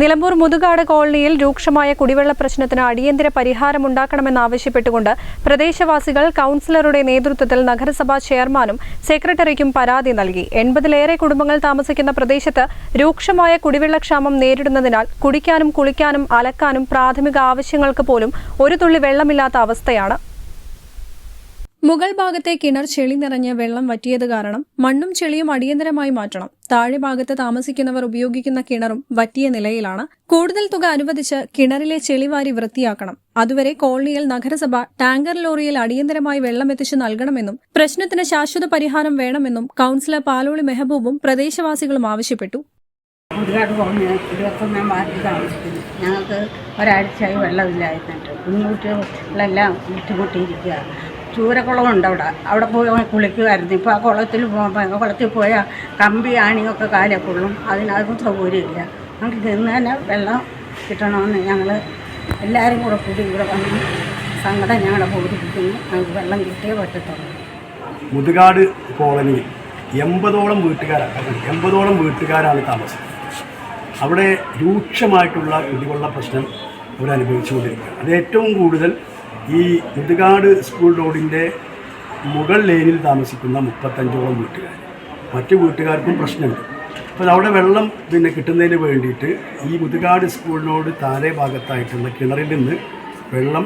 Nilambur Muthukad കോളനിയിൽ രൂക്ഷമായ കുടിവെള്ള പ്രശ്നത്തിന് അടിയന്തര പരിഹാരമുണ്ടാക്കണമെന്നാവശ്യപ്പെട്ടുകൊണ്ട് പ്രദേശവാസികൾ കൗൺസിലറുടെ നേതൃത്വത്തിൽ നഗരസഭാ ചെയർമാനും സെക്രട്ടറിക്കും പരാതി നൽകി. എൺപതിലേറെ കുടുംബങ്ങൾ താമസിക്കുന്ന പ്രദേശത്ത് രൂക്ഷമായ കുടിവെള്ളക്ഷാമം നേരിടുന്നതിനാൽ കുടിക്കാനും കുളിക്കാനും അലക്കാനും പ്രാഥമിക ആവശ്യങ്ങൾക്ക് പോലും ഒരു തുള്ളി വെള്ളമില്ലാത്ത അവസ്ഥയാണ് മുകൾ ഭാഗത്തെ കിണർ ചെളി നിറഞ്ഞ് വെള്ളം വറ്റിയത് കാരണം മണ്ണും ചെളിയും അടിയന്തരമായി മാറ്റണം. താഴെ ഭാഗത്ത് താമസിക്കുന്നവർ ഉപയോഗിക്കുന്ന കിണറും വറ്റിയ നിലയിലാണ്. കൂടുതൽ തുക അനുവദിച്ച് കിണറിലെ ചെളിവാരി വൃത്തിയാക്കണം. അതുവരെ കോളനിയിൽ നഗരസഭ ടാങ്കർ ലോറിയിൽ അടിയന്തരമായി വെള്ളം എത്തിച്ചു നൽകണമെന്നും പ്രശ്നത്തിന് ശാശ്വത പരിഹാരം വേണമെന്നും കൌൺസിലർ പാലോളി മെഹബൂബും പ്രദേശവാസികളും ആവശ്യപ്പെട്ടു. ഞങ്ങൾക്ക് ഒരാഴ്ചയായി വെള്ളമില്ലായിരുന്നിട്ട് കുഞ്ഞുകുട്ടികളെല്ലാം ബുദ്ധിമുട്ടിയിരിക്കുക ചൂരക്കുളമുണ്ട് അവിടെ. അവിടെ പോയി കുളിക്കുമായിരുന്നു. ഇപ്പോൾ ആ കുളത്തിൽ കുളത്തിൽ പോയാൽ കമ്പി ആണിയൊക്കെ കാലേ കൊള്ളും. അതിനകത്തും സൗകര്യമില്ല. നമുക്ക് നിന്ന് തന്നെ വെള്ളം കിട്ടണമെന്ന് ഞങ്ങൾ എല്ലാവരും കൂടെ കൂടി ഇവിടെ വന്ന് സങ്കടം ഞങ്ങളെ ബോധിപ്പിക്കുന്നു. ഞങ്ങൾക്ക് വെള്ളം കിട്ടിയേ പറ്റത്തുള്ളൂ. മുതുകാട് കോളനിയിൽ എൺപതോളം വീട്ടുകാരാണ് എൺപതോളം വീട്ടുകാരാണ് താമസം. അവിടെ രൂക്ഷമായിട്ടുള്ള കുടിവെള്ള പ്രശ്നം അവരനുഭവിച്ചുകൊണ്ടിരിക്കുകയാണ്. അത് ഏറ്റവും കൂടുതൽ ഈ ഇതുകാട് സ്കൂൾ റോഡിന്റെ മുകൾ ലൈനിൽ താമസിക്കുന്ന മുപ്പത്തഞ്ചോളം വീട്ടുകാർ. മറ്റു വീട്ടുകാർക്കും പ്രശ്നമുണ്ട്. അപ്പോൾ അവിടെ വെള്ളം പിന്നെ കിട്ടുന്നതിന് വേണ്ടിയിട്ട് ഈ മുതുകാട് സ്കൂളിനോട് താഴെ ഭാഗത്തായിട്ടുള്ള കിണറിൽ നിന്ന് വെള്ളം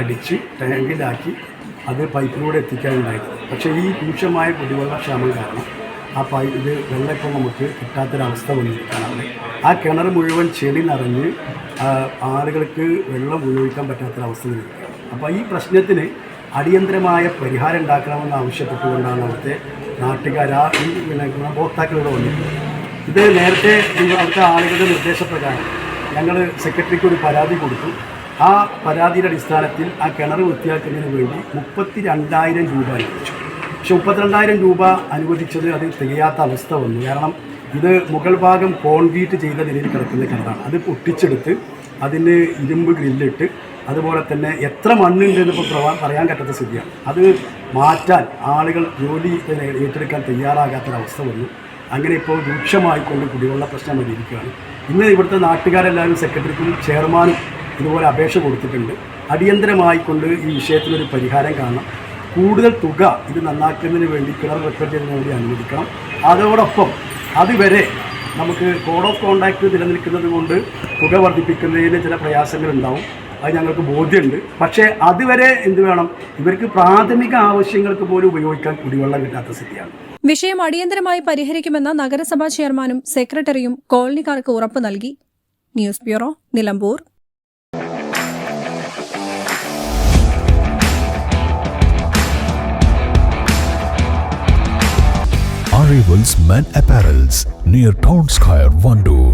അടിച്ച് ടാങ്കിലാക്കി അത് പൈപ്പിലൂടെ എത്തിക്കാനുണ്ടായിരുന്നു. പക്ഷേ ഈ രൂക്ഷമായ കുടിവെള്ളക്ഷാമം കാരണം ആ പൈ ഇത് വെള്ളം ഇപ്പോൾ നമുക്ക് കിട്ടാത്തൊരവസ്ഥ വന്നിരിക്കുകയാണ് ആ കിണർ മുഴുവൻ ചെളി നിറഞ്ഞ് ആളുകൾക്ക് വെള്ളം ഉപയോഗിക്കാൻ പറ്റാത്തൊരവസ്ഥ വന്നിരിക്കുകയാണ് അപ്പോൾ ഈ പ്രശ്നത്തിന് അടിയന്തരമായ പരിഹാരം ഉണ്ടാക്കണമെന്ന് ആവശ്യപ്പെട്ടുകൊണ്ടാണ് അവിടുത്തെ നാട്ടുകാർ ആ ഈ പിന്നെ ഉപഭോക്താക്കളിവിടെ വന്നിട്ടുള്ളത് ഇത് നേരത്തെ അവിടുത്തെ ആളുകളുടെ നിർദ്ദേശപ്രകാരം ഞങ്ങൾ സെക്രട്ടറിക്ക് ഒരു പരാതി കൊടുത്തു. ആ പരാതിയുടെ അടിസ്ഥാനത്തിൽ ആ കിണർ വൃത്തിയാക്കുന്നതിന് വേണ്ടി മുപ്പത്തി രണ്ടായിരം രൂപ അനുവദിച്ചു. പക്ഷെ മുപ്പത്തിരണ്ടായിരം രൂപ അനുവദിച്ചത് അത് തികയാത്ത അവസ്ഥ വന്നു. കാരണം ഇത് മുകൾ ഭാഗം കോൺക്രീറ്റ് ചെയ്ത നിലയിൽ കിടക്കുന്ന കിണറാണ്. അത് പൊട്ടിച്ചെടുത്ത് അതിന് ഇരുമ്പ് ഗ്രില്ലിട്ട് അതുപോലെ തന്നെ എത്ര മണ്ണുണ്ട് എന്നിപ്പോൾ പ്രവാ- പറയാൻ പറ്റാത്ത സ്ഥിതിയാണ്. അത് മാറ്റാൻ ആളുകൾ ജോലി ഏറ്റെടുക്കാൻ തയ്യാറാകാത്തൊരവസ്ഥ വന്നു. അങ്ങനെ ഇപ്പോൾ രൂക്ഷമായിക്കൊണ്ട് കുടിവെള്ള പ്രശ്നം വന്നിരിക്കുകയാണ്. ഇന്ന് ഇവിടുത്തെ നാട്ടുകാരെല്ലാവരും സെക്രട്ടറിക്കും ചെയർമാനും ഇതുപോലെ അപേക്ഷ കൊടുത്തിട്ടുണ്ട്. അടിയന്തരമായിക്കൊണ്ട് ഈ വിഷയത്തിനൊരു പരിഹാരം കാണണം കൂടുതൽ തുക ഇത് നന്നാക്കുന്നതിന് വേണ്ടി കിണർ റിപ്പയർ ചെയ്യുന്നതിന് വേണ്ടി അനുവദിക്കണം. അതോടൊപ്പം അതുവരെ നമുക്ക് കോഡ് ഓഫ് കോണ്ടാക്ട് നിലനിൽക്കുന്നത് കൊണ്ട് തുക വർദ്ധിപ്പിക്കുന്നതിന് ചില പ്രയാസങ്ങളുണ്ടാവും. അത് ഞങ്ങൾക്ക് ബോധ്യമുണ്ട്. പക്ഷേ അതുവരെ എന്ത് വേണം? ഇവർക്ക് പ്രാഥമിക ആവശ്യങ്ങൾക്ക് പോലും ഉപയോഗിക്കാൻ കുടിവെള്ളം കിട്ടാത്ത സ്ഥിതിയാണ്. വിഷയം അടിയന്തരമായി പരിഹരിക്കുമെന്ന നഗരസഭാ ചെയർമാനും സെക്രട്ടറിയും കോളനിക്കാർക്ക് ഉറപ്പ് നൽകി. News bureau Nilambur. Arrivals Men Apparels near Town Square, Vandoor.